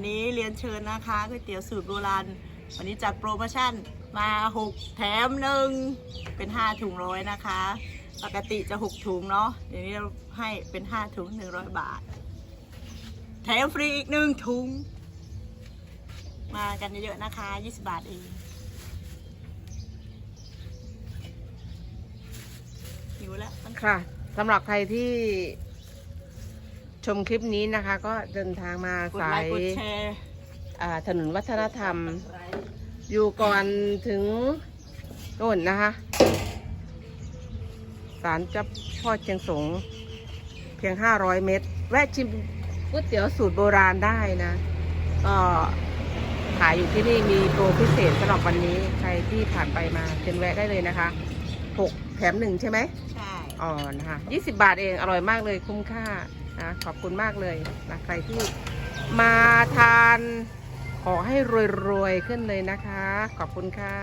วันนี้เรียนเชิญนะคะก๋วยเตี๋ยวสูตรโบราณ วันนี้จัดโปรโมชั่นมา 6 แถมหนึ่งเป็น 5 ถุงร้อยนะคะ ปกติจะ 6 ถุงเนาะเดี๋ยวนี้เราให้เป็น 5 ถุง 100 บาท แถมฟรีอีกหนึ่งถุง มากันเยอะๆนะคะ 20 บาทเองหิวแล้วค่ะสำหรับใครที่ ชมคลิปนี้นะคะ ก็เดินทางมากดสาไลยค์กดแชร์อ่าถนนวัฒนธรรม อยู่ก่อนถึงโน่นนะคะศาลเจ้าพ่อเชียงสงเพียง 500 เมตร แวะชิมก๋วยเตี๋ยวสูตรโบราณได้นะ ก็ขายอยู่ที่นี่มีโปรพิเศษสำหรับวันนี้ใครที่ผ่านไปมาเชิญแวะได้เลยนะคะ 6 แถมหนึ่งใช่ไหม ใช่อ๋อนะคะ20 บาทเอง อร่อยมากเลยคุ้มค่า นะขอบคุณมากเลยนะใครที่มาทานขอให้รวยๆขึ้นเลยนะคะ ขอบคุณค่ะ